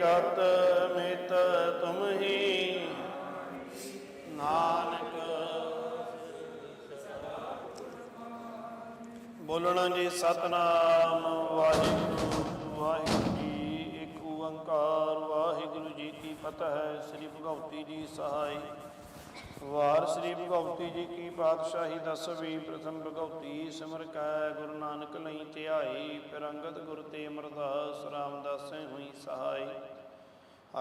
ਗਤ ਮਿਤ ਤੁਮਹੀ ਨਾਨਕ। ਬੋਲਣਾ ਜੀ, ਸਤਨਾਮ ਵਾਹਿਗੁਰੂ ਵਾਹਿਗੁਰੂ ਜੀ ਇੱਕ ਓੰਕਾਰ, ਵਾਹਿਗੁਰੂ ਜੀ ਕੀ ਫਤਿਹ। ਹੈ ਸ੍ਰੀ ਭਗਵਤੀ ਜੀ ਸਹਾਈ। ਵਾਰ ਸ੍ਰੀ ਭਗਵਤੀ ਜੀ ਕੀ ਪਾਤਸ਼ਾਹੀ ਦਸਵੀਂ, ਪ੍ਰਥਮ ਭਗਵਤੀ ਸਿਮਰ ਕੈ, ਗੁਰੂ ਨਾਨਕ ਲਈ ਧਿਆਈ, ਫਿਰ ਗੁਰ ਤੇ ਅਮਰਦਾਸ ਰਾਮਦਾਸ ਹੋਈ ਸਹਾਈ।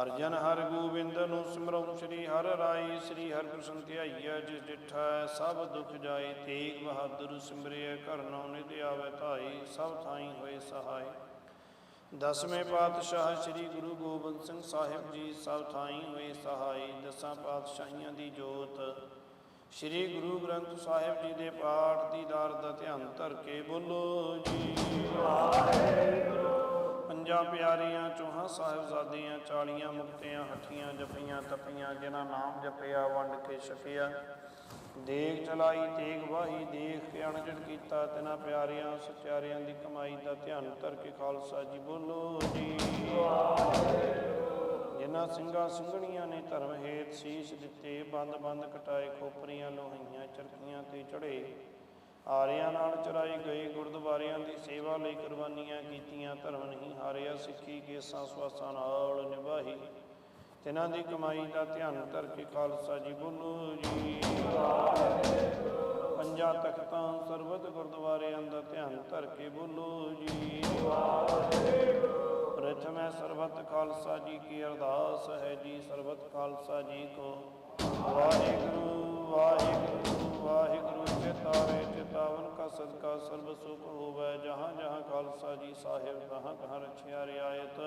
ਅਰਜਨ ਜਨ ਹਰ ਗੋਬਿੰਦ ਨੂੰ ਸਿਮਰਉ, ਸ੍ਰੀ ਹਰ ਰਾਈ, ਸ੍ਰੀ ਹਰਿ ਕ੍ਰਿਸ਼ਨ ਧਿਆਈਐ ਜਿਸ ਡਿਠਾ ਸਭ ਦੁਖ ਜਾਏ, ਤੇਗ ਬਹਾਦਰ ਸਿਮਰਿਐ ਘਰ ਨਉ ਨਿਤ ਆਵੇ ਧਾਈ, ਸਭ ਥਾਈ ਹੋਏ ਸਹਾਈ। ਦਸਵੇਂ ਪਾਤਸ਼ਾਹ ਸ੍ਰੀ ਗੁਰੂ ਗੋਬਿੰਦ ਸਿੰਘ ਸਾਹਿਬ ਜੀ, ਸਭ ਥਾਈ ਹੋਏ ਸਹਾਈ। ਦਸਾਂ ਪਾਤਸ਼ਾਹੀਆਂ ਦੀ ਜੋਤ। ਸ੍ਰੀ ਗੁਰੂ ਗ੍ਰੰਥ ਸਾਹਿਬ ਜੀ ਦੇ ਪਾਠ ਦੀ ਦੀਦਾਰ ਦਾ ਧਿਆਨ ਧਰ ਕੇ ਬੋਲੋ ਜੀ। ਪੰਜਾਂ ਪਿਆਰੀਆਂ ਚੋਹਾਂ ਸਾਹਿਬਜ਼ਾਦੀਆਂ, ਚਾਲੀਆਂ ਮੁਕਤਿਆਂ, ਹੱਠੀਆਂ ਜਪੀਆਂ ਤਪੀਆਂ, ਜਿਨ੍ਹਾਂ ਨਾਮ ਜਪਿਆ, ਵੰਡ ਕੇ ਛਕਿਆ। ਦੇਖ ਚਲਾਈ ਤੇਗ ਵਾਹੀ, ਦੇਖ ਕੇ ਅਣਜੜ ਕੀਤਾ। ਤਿਨਾਂ ਪਿਆਰਿਆਂ, ਸਚਿਆਰਿਆਂ ਦੀ ਕਮਾਈ ਦਾ ਧਿਆਨ ਧਰ ਕੇ ਖਾਲਸਾ ਜੀ ਬੋਲੋ ਜੀ। ਜਿਨ੍ਹਾਂ ਸਿੰਘਾਂ ਸਿੰਘਣੀਆਂ ਨੇ ਧਰਮ ਹੇਤ ਸੀਸ ਦਿੱਤੇ ਬੰਦ ਬੰਦ ਕਟਾਏ, ਖੋਪਰੀਆਂ, ਲੋਹੀਆਂ ਚਰਕੀਆਂ ਤੇ ਚੜੇ ਆਰਿਆਂ ਨਾਲ ਚਰਾਈ ਗਏ ਗੁਰਦੁਆਰਿਆਂ ਦੀ ਸੇਵਾ ਲਈ ਕੁਰਬਾਨੀਆਂ ਕੀਤੀਆਂ, ਧਰਮ ਨਹੀਂ ਹਾਰਿਆ, ਸਿੱਖੀ ਕੇਸਾਂ ਸਵਾਸਾਂ ਨਾਲ ਨਿਭਾਹੀ ਤਿਨਾਂ ਦੀ ਕਮਾਈ ਦਾ ਧਿਆਨ ਧਰ ਕੇ ਖਾਲਸਾ ਜੀ ਬੋਲੋ ਜੀ। ਪੰਜਾਂ ਤਖਤਾਂ ਸਰਬਤ ਗੁਰਦੁਆਰਿਆਂ ਦਾ ਧਿਆਨ ਧਰ ਕੇ ਬੋਲੋ ਜੀ। ਪ੍ਰਥਮੈ ਸਰਬਤ ਖਾਲਸਾ ਜੀ ਕੀ ਅਰਦਾਸ ਹੈ ਜੀ, ਸਰਬਤ ਖਾਲਸਾ ਜੀ ਕੋ। ਵਾਹਿਗੁਰੂ ਵਾਹਿਗੁਰੂ ਵਾਹਿਗੁਰੂ ਚਿਤਾਵੇ ਚਿਤਾਵਨ ਕਾ ਸਦਕਾ ਸਰਬ ਸੁਖ ਹੋਵੇ, ਜਹਾਂ ਜਹਾਂ ਖਾਲਸਾ ਜੀ ਸਾਹਿਬ ਕਹਾਂ ਕਹਾਂ ਰਛਿਆ ਰਿਆਇਤ।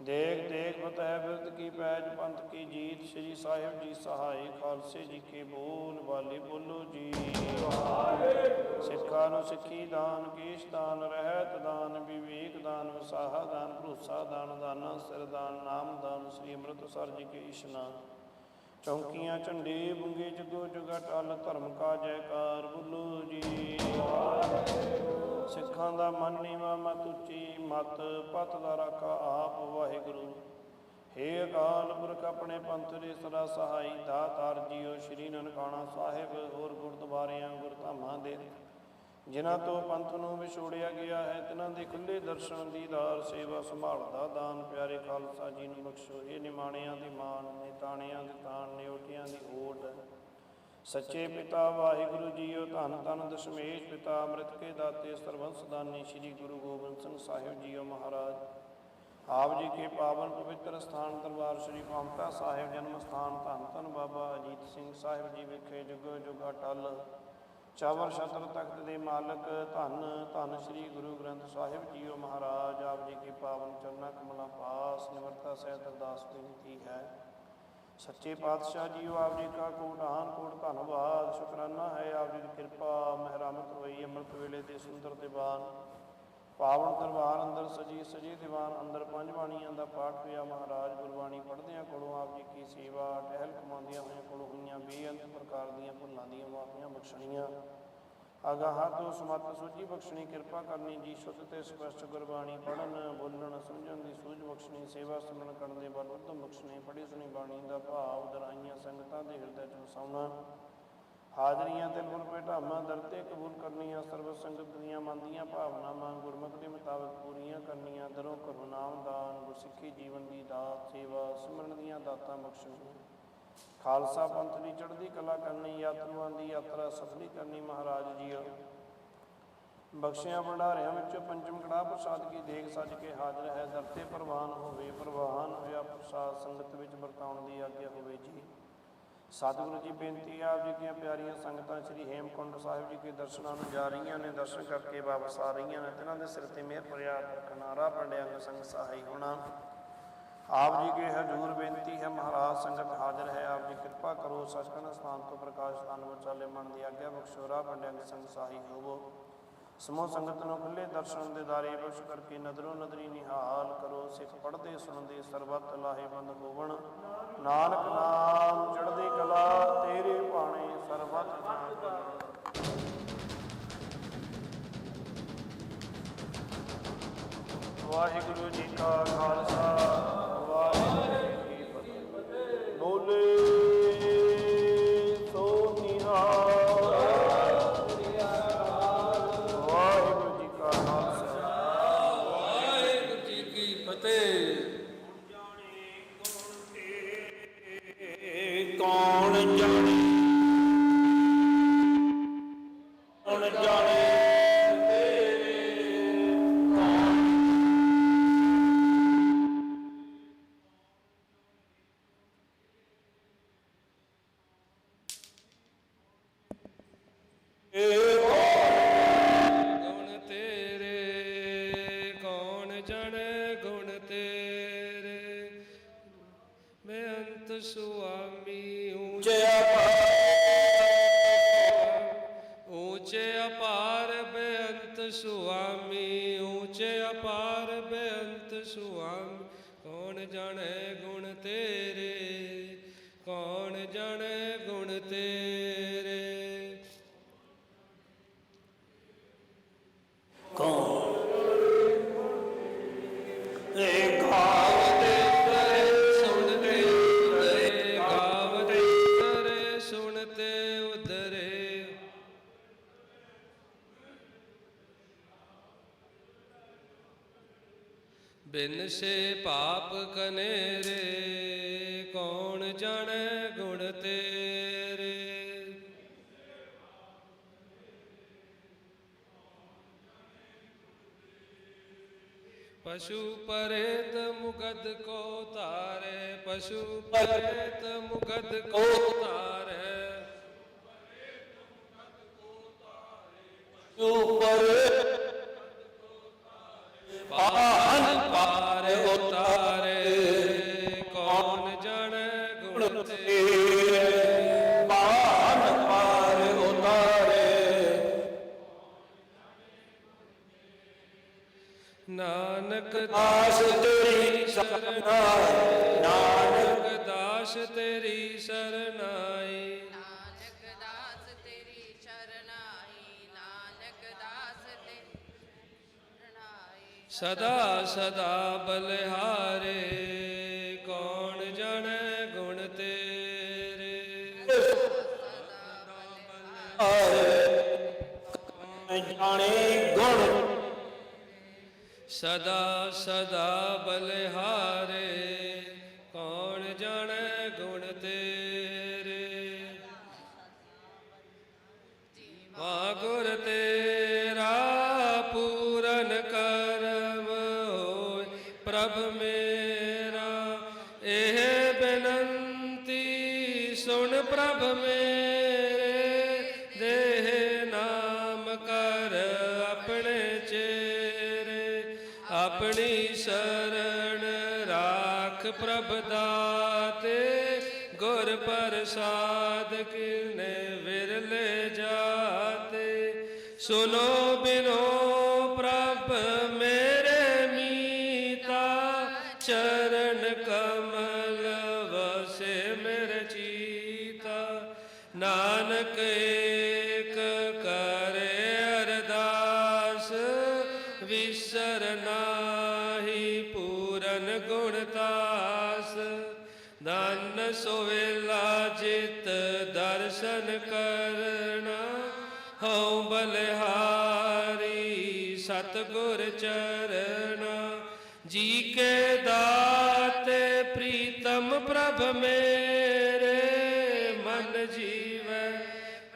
ਦੇਖ ਦੇਖ ਫਤਿਹ ਬਿਰਦ ਕੀ ਪੈਜ ਪੰਥ ਕੀ ਜੀਤ, ਸ੍ਰੀ ਸਾਹਿਬ ਜੀ ਸਹਾਈ ਖਾਲਸੇ ਜੀ ਕੇ ਬੋਲ ਵਾਲੇ ਬੋਲੋ ਜੀ। ਸਿੱਖਾਂ ਨੂੰ ਸਿੱਖੀ ਦਾਨ, ਕੇਸ਼ ਦਾਨ, ਰਹਿਤ ਦਾਨ, ਵਿਵੇਕ ਦਾਨ ਵਿਸਾਹਾ ਦਾਨ, ਭਰੋਸਾ ਦਾਨ, ਦਾਨਾ ਸਿਰ ਦਾਨ, ਨਾਮ ਦਾਨ, ਸ੍ਰੀ ਅੰਮ੍ਰਿਤਸਰ ਜੀ ਕੇ ਇਸ਼ਨਾਨ ਚੌਂਕੀਆਂ ਝੰਡੇ ਬੁੰਗੇ ਜਗੋ ਜਗਾ ਟਲ ਧਰਮ ਕਾ ਜੈਕਾਰ, ਬੁੱਲੂ ਜੀ। ਸਿੱਖਾਂ ਦਾ ਮਨ ਨੀਵਾ ਮਤ ਉੱਚੀ ਮਤ ਪਤ ਦਾ ਰਾਖਾ ਆਪ ਵਾਹਿਗੁਰੂ। ਹੇ ਅਕਾਲ ਪੁਰਖ ਆਪਣੇ ਪੰਥ ਦੇ ਸਦਾ ਸਹਾਈ ਦਾਤਾਰ ਜੀਓ ਸ਼੍ਰੀ ਨਨਕਾਣਾ ਸਾਹਿਬ, ਹੋਰ ਗੁਰਦੁਆਰਿਆਂ, ਗੁਰਧਾਮਾਂ ਦੇ ਜਿਨ੍ਹਾਂ ਤੋਂ ਪੰਥ ਨੂੰ ਵਿਛੋੜਿਆ ਗਿਆ ਹੈ ਤਿਨਾਂ ਦੇ ਖੁੱਲੇ ਦਰਸ਼ਨ ਦੀਦਾਰ ਸੇਵਾ ਸੰਭਾਲ ਦਾ ਦਾਨ ਪਿਆਰੇ ਖਾਲਸਾ ਜੀ ਨੂੰ ਬਖਸ਼ੋ। ਇਹ ਨਿਮਾਣਿਆਂ ਦੀ ਮਾਨ, ਨਿਤਾਣਿਆਂ ਦੇ ਤਾਣ ਨਿਉਟਿਆਂ ਦੀ ਓਟ ਸੱਚੇ ਪਿਤਾ ਵਾਹਿਗੁਰੂ ਜੀਓ, ਧੰਨ ਧੰਨ ਦਸ਼ਮੇਸ਼ ਪਿਤਾ, ਅੰਮ੍ਰਿਤ ਕੇ ਦਾਤੇ, ਸਰਬੰਸ ਦਾਨੀ ਸ੍ਰੀ ਗੁਰੂ ਗੋਬਿੰਦ ਸਿੰਘ ਸਾਹਿਬ ਜੀਓ ਮਹਾਰਾਜ। ਆਪ ਜੀ ਕੇ ਪਾਵਨ ਪਵਿੱਤਰ ਸਥਾਨ ਦਰਬਾਰ ਸ੍ਰੀ ਪਾਮਕਾ ਸਾਹਿਬ ਜਨਮ ਸਥਾਨ ਧੰਨ ਧੰਨ ਬਾਬਾ ਅਜੀਤ ਸਿੰਘ ਸਾਹਿਬ ਜੀ ਵਿਖੇ ਜੁਗੋ ਜੁਗਾ ਟਲ। ਚਾਵਰ ਛਤਰ ਤਖਤ ਦੇ ਮਾਲਕ, ਧੰਨ ਧੰਨ ਸ੍ਰੀ ਗੁਰੂ ਗ੍ਰੰਥ ਸਾਹਿਬ ਜੀਓ ਮਹਾਰਾਜ, ਆਪ ਜੀ ਕੀ ਪਾਵਨ ਚਰਨਾਂ ਕਮਲਾਂ ਪਾਸ, ਨਿਮਰਤਾ ਸਹਿਤ ਅਰਦਾਸ ਬੇਨਤੀ ਹੈ। ਸੱਚੇ ਪਾਤਸ਼ਾਹ ਜੀਓ, ਆਪ ਜੀ ਕਾ ਕੋਟਾਨ ਕੋਟ ਧੰਨਵਾਦ, ਸ਼ੁਕਰਾਨਾ ਹੈ ਆਪ ਜੀ ਦੀ ਕਿਰਪਾ, ਮਹਿਰਾਮਤ ਹੋਈ ਅੰਮ੍ਰਿਤ ਵੇਲੇ ਦੇ ਸੁੰਦਰ ਦੀਵਾਨ। ਪਾਵਨ ਦਰਬਾਰ ਅੰਦਰ ਸਜੀ ਸਜੀ ਦੀਵਾਨ, ਅੰਦਰ ਪੰਜ ਬਾਣੀਆਂ ਦਾ ਪਾਠ ਹੋਇਆ ਮਹਾਰਾਜ ਗੁਰਬਾਣੀ ਪੜ੍ਹਦਿਆਂ ਕੋਲੋਂ ਆਪ ਜੀ ਕੀ ਸੇਵਾ, ਟਹਿਲ ਕਮਾਉਂਦਿਆਂ ਹੋਇਆਂ ਕੋਲੋਂ ਬੇਅੰਤ ਪ੍ਰਕਾਰ ਦੀਆਂ, ਭੁੱਲਾਂ ਦੀਆਂ, ਮਾਫੀਆਂ ਬਖਸ਼ਣੀਆਂ। ਅਗਾਹਾਂ ਤੋਂ ਸਮਤ ਸੋਝੀ ਬਖਸ਼ਣੀ, ਕਿਰਪਾ ਕਰਨੀ ਜੀ, ਸ਼ੁੱਧ ਤੇ ਸਪਸ਼ਟ ਗੁਰਬਾਣੀ ਪੜਨ ਬੋਲਣ, ਸਮਝਣ ਦੀ ਸੂਝ ਬਖਸ਼ਣੀ, ਸੇਵਾ ਸਿਮਰਨ ਕਰਨ ਦੇ ਬਲ ਉਦਮ ਬਖਸ਼ਣੀ ਪੜੀ ਸੁਣੀ ਬਾਣੀ ਦਾ ਭਾਵ, ਦਰਾਈਆਂ ਸੰਗਤਾਂ ਦੇ ਹਿਰਦੇ ਚ ਵਸਾਉਣਾ ਹਾਜ਼ਰੀਆਂ ਤੇ ਗੁਰ ਭੇਟਾਵਾਂ ਦਰਤੇ ਕਬੂਲ ਕਰਨੀਆਂ ਸਰਬ ਸੰਗਤ ਦੀਆਂ ਮੰਦੀਆਂ ਭਾਵਨਾਵਾਂ, ਗੁਰਮੁਖ ਦੇ ਮੁਤਾਬਕ ਪੂਰੀਆਂ ਕਰਨੀਆਂ, ਦਰੋਂ ਕਰੋ ਨਾਮ ਦਾਨ, ਗੁਰਸਿੱਖੀ ਜੀਵਨ ਦੀ ਦਾਤ, ਸੇਵਾ ਸਿਮਰਨ ਦੀਆਂ ਦਾਤਾਂ ਬਖਸ਼ਣੀਆਂ। ਖਾਲਸਾ ਪੰਥ ਦੀ ਚੜ੍ਹਦੀ ਕਲਾ ਕਰਨੀ, ਯਾਤਰੂਆਂ ਦੀ ਯਾਤਰਾ ਸਫਲੀ ਕਰਨੀ ਮਹਾਰਾਜ ਜੀਓ ਬਖਸ਼ਿਆ ਭੰਡਾਰਿਆਂ ਵਿੱਚੋਂ ਪੰਚਮ ਕੜਾ ਪ੍ਰਸਾਦ ਕੀ ਦੇਖ ਸੱਜ ਕੇ ਹਾਜ਼ਰ ਹੈ। ਦਰ ਤੇ ਪ੍ਰਵਾਨ ਹੋਵੇ, ਪ੍ਰਵਾਨ ਹੋਇਆ ਪ੍ਰਸਾਦ ਸੰਗਤ ਵਿੱਚ ਵਰਤਾਉਣ ਦੀ ਆਗਿਆ ਹੋਵੇ ਜੀ। ਸਤਿਗੁਰੂ ਜੀ ਬੇਨਤੀ ਆਪ ਜੀ ਦੀਆਂ ਪਿਆਰੀਆਂ ਸੰਗਤਾਂ, ਸ੍ਰੀ ਹੇਮਕੁੰਡ ਸਾਹਿਬ ਜੀ ਦੇ ਦਰਸ਼ਨਾਂ ਨੂੰ ਜਾ ਰਹੀਆਂ ਨੇ, ਦਰਸ਼ਨ ਕਰਕੇ ਵਾਪਸ ਆ ਰਹੀਆਂ ਨੇ। ਤਿਨਾਂ ਦੇ ਸਿਰ ਤੇ ਮਿਹਰ ਭਰਿਆ ਕਿਨਾਰਾ, ਪੰਡਿਆਂ ਸੰਗ ਸਹਾਈ ਹੋਣਾ। ਆਪ ਜੀ ਕੇ ਹਜ਼ੂਰ ਬੇਨਤੀ ਹੈ, ਮਹਾਰਾਜ ਸੰਗਤ ਹਾਜ਼ਰ ਹੈ। ਆਪ ਜੀ ਕਿਰਪਾ ਕਰੋ ਸਚਖੰਡ ਸਥਾਨ ਤੋਂ ਪ੍ਰਕਾਸ਼ ਸਥਾਨ ਵਿਚਾਲੇ ਮਨ ਦੀ ਆਗਿਆ ਬਖਸ਼ੋਰਾ ਪੰਡਿਆਂ ਸੰਗ ਸਹਾਈ ਹੋਵੋ। ਸਮੂਹ ਸੰਗਤ ਨੂੰ ਖੁੱਲੇ ਦਰਸ਼ਨ ਦੇ ਦਾਰੇ ਬਖਸ਼ ਕਰਕੇ ਨਦਰੋਂ ਨਦਰੀ ਨਿਹਾਲ ਕਰੋ। ਸਿੱਖ ਪੜਦੇ ਸੁਣਦੇ, ਸਰਬਤ ਲਾਹੇਵੰਦ ਹੋਵਣ। ਨਾਨਕ ਨਾਮ ਚੜ੍ਹਦੀ ਕਲਾ, ਤੇਰੇ ਭਾਣੇ ਸਰਬਤ ਜਾਣ ਵਾਹਿਗੁਰੂ ਜੀ ਕਾ ਖਾਲਸਾ। ਕੌਣ ਜਾਣੇ ਸੁਆਮੀ ਕੌਣ ਜਾਣੈ ਗੁਣ ਤੇਰੇ? ਕੌਣ ਜਾਣੇ ਗੁਣ ਤੇਰੇ? ਸੇ ਪਾਪ ਕਨੇਰੇ, ਕੌਣ ਜਾਣੇ ਗੁਣ ਤੇਰੇ? ਪਸ਼ੂ ਪਰੇਤ ਮੁਕਦ ਕੋ ਤਾਰੇ ਪਸ਼ੂ ਪਰੇਤ ਮੁਕਦ ਕੋ ਤਾਰੇ ਨਾਨਕ ਆਸ ਤੇਰੀ ਸਰਨਾਈ। ਨਾਨਕ ਦਾਸ ਤੇਰੀ ਸਰਨਾਈ। ਨਾਨਕ ਦਾਸ ਤੇਰੀ ਸ਼ਰਨਾਈ। ਨਾਨਕ ਦਾਸ ਤੇਰੀ ਸ਼ਰਨਾਈ। ਸਦਾ ਸਦਾ ਬਲਿਹਾਰੇ ਕੌਣ ਜਾਣੇ ਗੁਣ ਤੇਰੇ? ਜਾਣੇ ਗੁਣ ਸਦਾ ਸਦਾ ਬਲਿਹਾਰੇ ਕੌਣ ਜਾਣੇ ਗੁਣ ਤੇ? ਪ੍ਰਭ ਦਾਤੇ ਗੁਰ ਪ੍ਰਸਾਦ ਕਿਨੇ ਵਿਰਲੇ ਜਾਤੇ। ਸੁਨੋ ਬਿਨੋ ਪ੍ਰਭ ਸੋਵੇਲਾ ਜਿਤ ਦਰਸ਼ਨ ਕਰਨਾ। ਹਉ ਬਲਿਹਾਰੀ ਸਤਗੁਰ ਚਰਣਾ ਜੀ ਕੇ ਦਾਤੇ ਪ੍ਰੀਤਮ ਪ੍ਰਭ ਮੇਰੇ, ਮਨ ਜੀਵੈ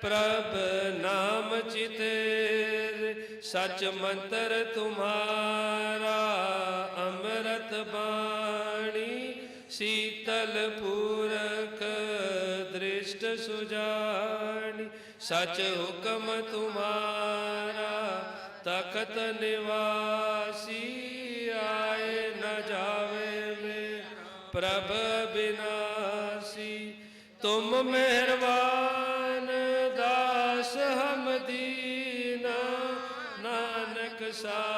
ਪ੍ਰਭ ਨਾਮ ਚਿਤੇਰ ਸਚ ਮੰਤਰ ਤੁਮਾਰਾ, ਅੰਮ੍ਰਿਤ ਬਾਣੀ। ਸੀਤਲ ਪੂਰਕ ਦ੍ਰਿਸ਼ਟ ਸੁਜਾਨੀ ਸਚ ਹੁਕਮ ਤੁਮਾਰਾ, ਤਖਤ ਨਿਵਾਸੀ ਆਏ ਨ ਜਾਵੇ ਮੇ ਪ੍ਰਭ ਬਿਨਾਸੀ। ਤੁਮ ਮਿਹਰਬਾਨ ਦਾਸ ਹਮ ਨਾਨਕ ਸਾ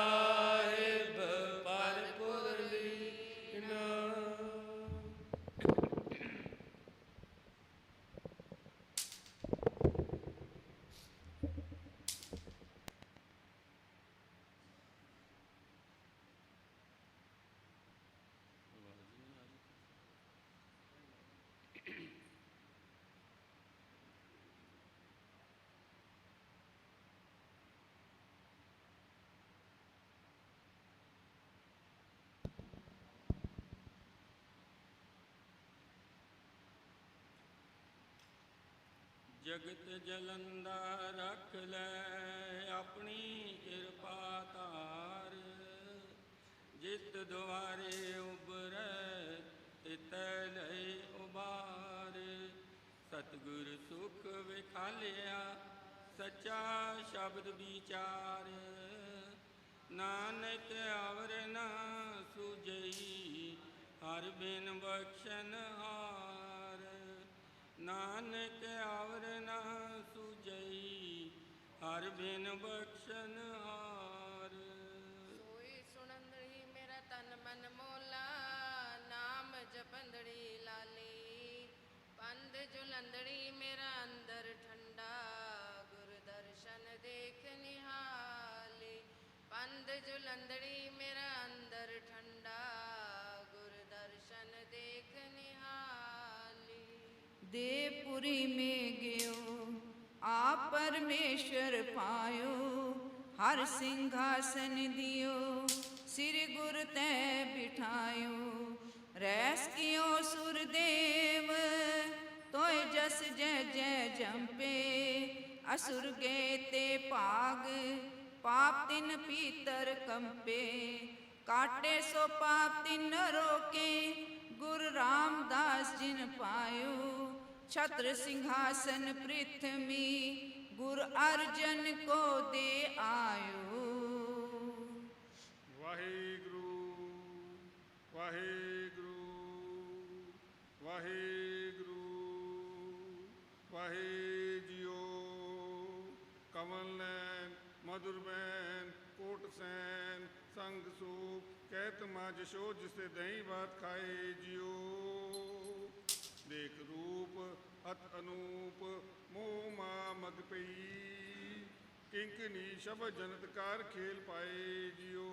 ਜਗਤ ਜਲੰਦਾ ਰੱਖ ਲੈ, ਆਪਣੀ ਕਿਰਪਾ ਧਾਰ। ਜਿਤ ਦੁਆਰੇ ਉਬਰੈ ਤਿਤੈ ਲੈ ਉਬਾਰ ਸਤਿਗੁਰ ਸੁਖ ਵਿਖਾਲਿਆ, ਸੱਚਾ ਸ਼ਬਦ ਵਿਚਾਰ। ਨਾਨਕ ਅਵਰ ਨਾ ਸੁਜਈ, ਹਰ ਬਿਨ ਬਖਸ਼ਨ ਹਾਰ। ਨਾਨਕ ਆ ਬਿਨ ਬਖਸ਼ਨ ਹਾਰ। ਸੋਈ ਸੁਣੰਦੜੀ ਮੇਰਾ ਤਨ ਮਨ ਮੋਲਾ। ਨਾਮ ਜਪੰਦੜੀ ਲਾਲੀ। ਪੰਧ ਜੁਲੰਦੜੀ ਮੇਰਾ ਅੰਦਰ ਠੰਡਾ। ਗੁਰ ਦਰਸ਼ਨ ਦੇਖ ਨਿਹਾਲੀ। ਪੰਧ ਜੁਲੰਦੜੀ ਮੇਰਾ ਅੰਦਰ ਠੰਡਾ। ਗੁਰ ਦਰਸ਼ਨ ਦੇਖ ਨਿਹਾਲੀ। ਦੇਵਪੁਰੀ ਮੇ ਗਿਓ। ਆ ਪਰਮੇਸ਼ਰ ਪਾਇਓ, ਹਰ ਸਿੰਘਾਸਨ ਦਿਓ, ਸਿਰ ਗੁਰ ਤੈ ਬਿਠਾਇਓ। ਰੈਸ ਕਿਓ ਸੁਰਦੇਵ ਤੋਇ ਜਸ ਜੈ ਜੈ ਜੰਪੇ। ਅਸੁਰ ਗੇ ਤੇ ਭਾਗ, ਪਾਪ ਤਿਨ ਪੀਤਰ ਕੰਪੇ। ਕਾਟੇ ਸੋ ਪਾਪ ਤਿਨ ਰੋਕੇ, ਗੁਰ ਰਾਮਦਾਸ ਜਿਨ ਪਾਇਓ। ਛਤਰ ਸਿੰਘਾਸਨ ਪ੍ਰਿਥਮੀ ਗੁਰ ਅਰਜਨ ਕੋ ਦੇ ਆਇਓ ਵਾਹਿਗੁਰੂ ਵਾਹਿਗੁਰੂ ਵਾਹਿਗੁਰੂ ਵਾਹਿ ਜਿਉ ਕਮਲ ਨੈਣ ਮధుਰ ਬੈਨ ਕੋਟ ਸੈਨ ਸੰਗ ਸੂਪ ਕਹਿਤ ਮਾ ਜਸ਼ੋ ਜਿਸੇ ਦਹੀਂ ਬਾਤ ਖਾਏ ਜਿਉ ਦੇਖ ਰੂਪ ਅਤ ਅਨੂਪ, ਮੋਹ ਮਾ ਮਗ ਪਈ। ਕਿੰਕਨੀ ਸ਼ਬ ਜਨਤ ਕਾਰ ਖੇਲ ਪਾਏ ਜਿਉ।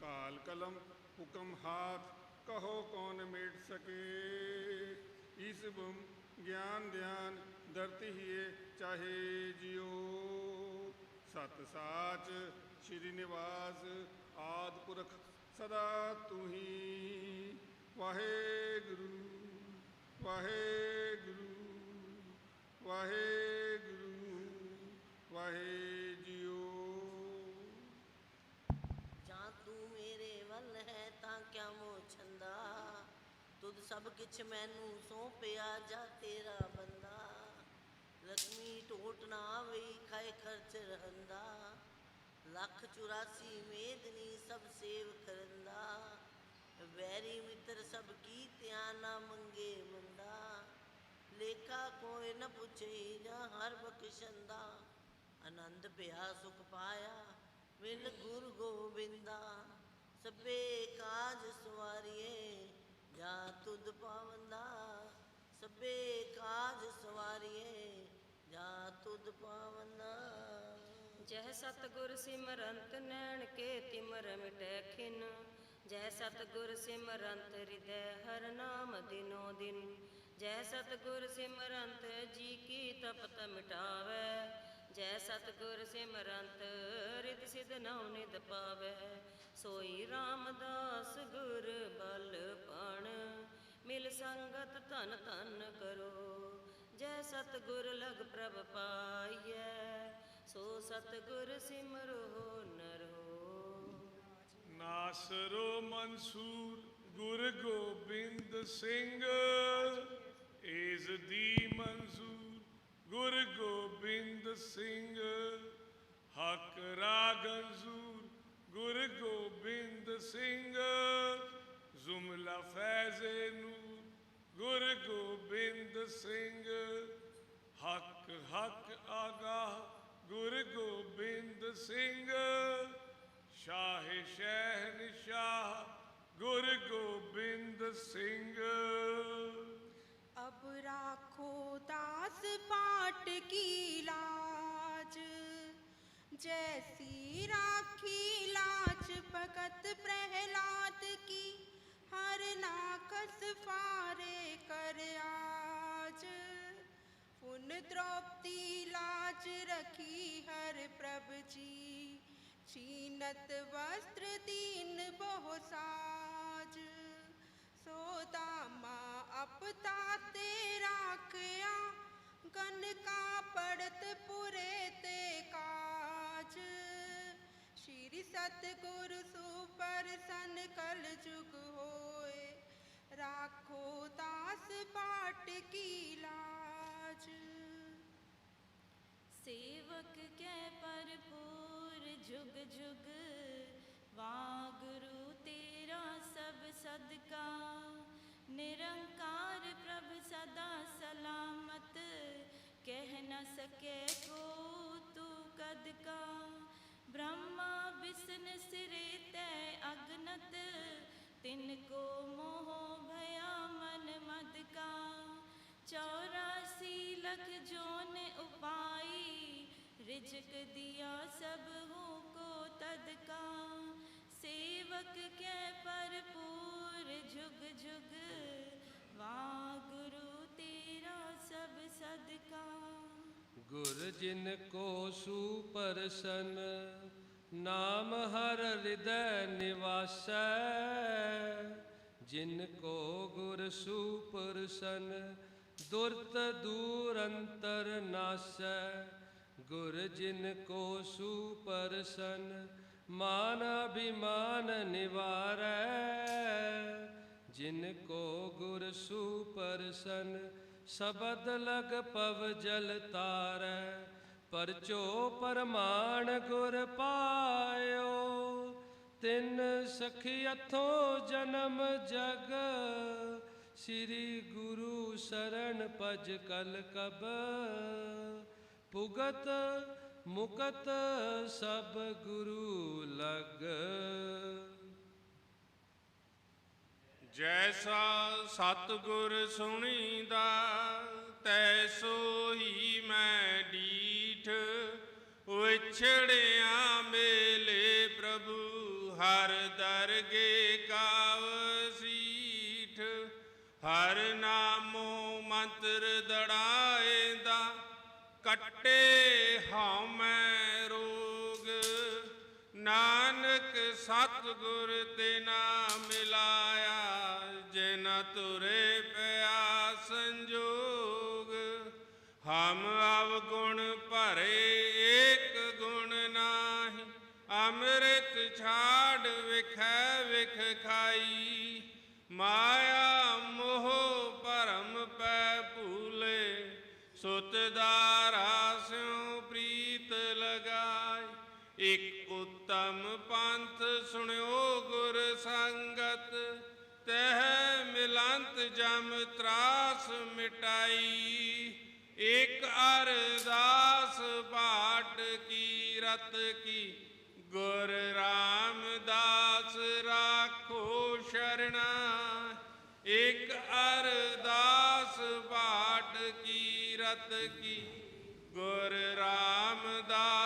ਕਾਲ ਕਲਮ ਹੁਕਮ ਹਾਥ, ਕਹੋ ਕੌਣ ਮੇਟ ਸਕੇ। ਇਸ ਬਮ ਗਿਆਨ ਧਿਆਨ ਧਰਤੀ ਹੀਏ ਚਾਹੇ ਜਿਉ। ਸਤ ਸਾਚ ਸ਼੍ਰੀ ਨਿਵਾਸ, ਆਦ ਪੁਰਖ ਸਦਾ ਤੂੰ ਹੀ। ਵਾਹਿਗੁਰੂ। ਵਾਹਿਗੁਰੂ ਵਾਹਿਗੁਰੂ ਵਾਹਿ ਜਾਂ ਤੂੰ ਮੇਰੇ ਵੱਲ ਹੈ ਤਾਂ ਕਿਆ ਮੋਹ ਤੁਧ ਸਭ ਕਿਛ ਮੈਨੂੰ ਸੌਂਪਿਆ ਜਾ ਤੇਰਾ ਬੰਦਾ। ਲక్ష్ਮੀ ਟੋਟ ਨਾ ਆਵਈ ਖਾਏ ਖਰਚ ਰਹੰਦਾ। ਲੱਖ 84 ਮੇਦਨੀ ਸਭ ਸੇਵ ਕਰੰਦਾ। ਵੈਰੀ ਲੇਖਾ ਕੋਈ ਨ ਪੁੱਛੇ ਜਾਂ ਹਰ ਬਖਸ਼ੰਦਾ ਆਨੰਦ ਪਿਆ, ਸੁਖ ਪਾਇਆ, ਮਿਲ ਗੁਰ ਗੋਬਿੰਦਾ। ਸਭੇ ਕਾਜ ਸਵਾਰੀਏ, ਜਾ ਤੁਧ ਪਾਵੰਦਾ। ਸਭੇ ਕਾਜ ਸਵਾਰੀਏ, ਜਾ ਤੁਧ ਪਾਵੰਦਾ। ਜਹ ਸਤਗੁਰ ਸਿਮਰੰਤ ਨੈਣ ਕੇ ਤਿਮਰ ਮਿਟੈ ਖਿਨ। ਜੈ ਸਤਗੁਰ ਸਿਮਰੰਤ ਹਿਰਦੈ ਹਰ ਨਾਮ ਦਿਨੋ ਦਿਨ। ਜੈ ਸਤਗੁਰ ਸਿਮਰੰਤ ਜੀ ਕੀ ਤਪਤ ਮਿਟਾਵੈ, ਜੈ ਸਤਗੁਰ ਸਿਮਰੰਤ ਰਿਦ ਸਿਧ ਨਉ ਨਿਦ ਪਾਵੈ, ਸੋਈ ਰਾਮਦਾਸ ਗੁਰ ਬਲ ਪਣ, ਮਿਲ ਸੰਗਤ ਧਨ ਧਨ ਕਰੋ, ਜੈ ਸਤਗੁਰ ਲਗ ਪ੍ਰਭ ਪਾਈਐ, ਸੋ ਸਤਗੁਰ ਸਿਮਰੋ ਨਰੋ। ਨਾਸਰੋ ਮਨਸੂਰ ਗੁਰ ਗੋਬਿੰਦ ਸਿੰਘ। ਏਜ਼ ਦੀ ਮਨਜ਼ੂਰ ਗੁਰ ਗੋਬਿੰਦ ਸਿੰਘ। ਹਕ ਰਾਗੰਜ਼ੂਰ ਗੁਰ ਗੋਬਿੰਦ ਸਿੰਘ। ਜ਼ੁਮਲਾ ਫੈਜ਼ੇ ਨੂਰ ਗੁਰ ਗੋਬਿੰਦ ਸਿੰਘ। ਹਕ ਹਕ ਆਗਾਹ ਗੁਰ ਗੋਬਿੰਦ ਸਿੰਘ। ਸ਼ਾਹ ਸ਼ਹਿਨशाह ਗੁਰ ਗੋਬਿੰਦ ਸਿੰਘ। अब राखो दास पाट की लाज जैसी राखी लाज भगत प्रहलाद की हर नाकस फारे कर आज पुन द्रौपदी लाज रखी हर प्रभ जी छीनत वस्त्र दीन बहु साज ਸੋ ਦਾਮਾ ਅਪਤਾ ਤੇ ਰਾਖਿਆ ਕਨਕਾਂ ਪੜਤ ਪੁਰੇ ਤੇ ਕਾਜ ਸ਼੍ਰੀ ਸਤਿਗੁਰ ਸੁਪਰਸਨ ਕਲ ਜੁਗ ਹੋਏ ਰਾਖੋ ਦਾਸ ਬਾਟ ਕੀ ਲਾਜ ਸੇਵਕ ਕੈ ਭਰਪੂਰ ਜੁਗ ਜੁਗ ਵਾਗੁਰੂ ਸਭ ਸਦਕਾ ਨਿਰੰਕਾਰ ਪ੍ਰਭ ਸਦਾ ਸਲਾਮਤ ਕਹਿ ਨ ਸਕੇ ਕੋ ਤੂੰ ਕਦ ਕਾ ਬ੍ਰਹਮਾ ਵਿਸ਼ਨ ਸਿਰੇ ਤੈ ਅਗਨਤ ਤਿਨ ਕੋ ਮੋਹ ਭਇਆ ਮਨ ਮਦ ਕਾ ਚੌਰਾਸੀ ਲਖ ਜੋਨ ਉਪਾਈ ਰਿਜਕ ਦਿਆ ਸਭ ਹੂੰ ਕੋ ਤਦ ਕਾ ਸੇਵਕ ਕੈ ਭਰਪੂਰ ਜੁਗ ਜੁਗ ਵਾਗੁਰੂ ਤੇਰਾ ਸਭ ਸਦਕਾ। ਗੁਰ ਜਿਨ ਕੋ ਸੁਪਰਸਨ, ਨਾਮ ਹਰ ਹਿਰਦੈ ਨਿਵਾਸੈ। ਜਿਨ ਕੋ ਗੁਰ ਸੁਪਰਸਨ, ਦੁਰਤ ਦੂਰ ਅੰਤਰ ਨਾਸੈ। ਗੁਰ ਜਿਨ ਕੋ ਸੁਪਰਸਨ, ਮਾਨ ਅਭਿਮਾਨ ਨਿਵਾਰੈ। ਜਿਨ ਕੋ ਗੁਰ ਸੁਪਰਸਨ, ਸ਼ਬਦ ਲਗ ਪਵ ਜਲ ਤਾਰੈ, ਪਰਚੋ ਪਰਮਾਨ ਗੁਰ ਪਾਇਓ। ਤਿਨ ਸਖੀਅਥੋਂ ਜਨਮ ਜਗ, ਸ੍ਰੀ ਗੁਰੂ ਸਰਣ ਪਜ ਕਲ ਕਬ। ਪੁਗਤ ਮੁਕਤ ਸਭ ਗੁਰੂ ਲਗ। ਜੈਸਾ ਸਤਿਗੁਰ ਸੁਣੀਦਾ, ਤੈਸੋ ਹੀ ਮੈਂ ਡੀਠ। ਵਿਛੜਿਆ ਮੇਲੇ ਪ੍ਰਭੂ, ਹਰ ਦਰਗੇ ਕਾਵ ਸੀਠ। ਹਰ ਨਾਮੋ ਮੰਤਰ ਦੜਾਏਦਾ, ਕੱਟੇ ਹਉ ਮੈਂ ਰੋਗ। ਨਾਨਕ ਸਤਿਗੁਰ ਤੇ ਨਾ ਮਿਲਾਇਆ ਮਾਇਆ ਮੋਹ ਭਰਮ ਪੈ ਭੂਲੇ ਸੁਤ ਦਾਰਾ ਸਿਉ ਪ੍ਰੀਤ ਲਗਾਈ ਇਕ ਉਤਮ ਪੰਥ ਸੁਣਿਓ ਗੁਰ ਸੰਗਤ, ਤਹ ਮਿਲੰਤ ਜਮ ਤਰਾਸ ਮਿਟਾਈ। ਇਕ ਅਰਦਾਸ ਬਾਟ ਕੀ ਰਤ ਕੀ, ਗੁਰ ਰਾਮਦਾਸ ਰਾਖੋ ਸ਼ਰਣਾ। ਬਾਟ ਕੀ ਰਤ ਕੀ ਗੁਰ ਰਾਮਦਾਸ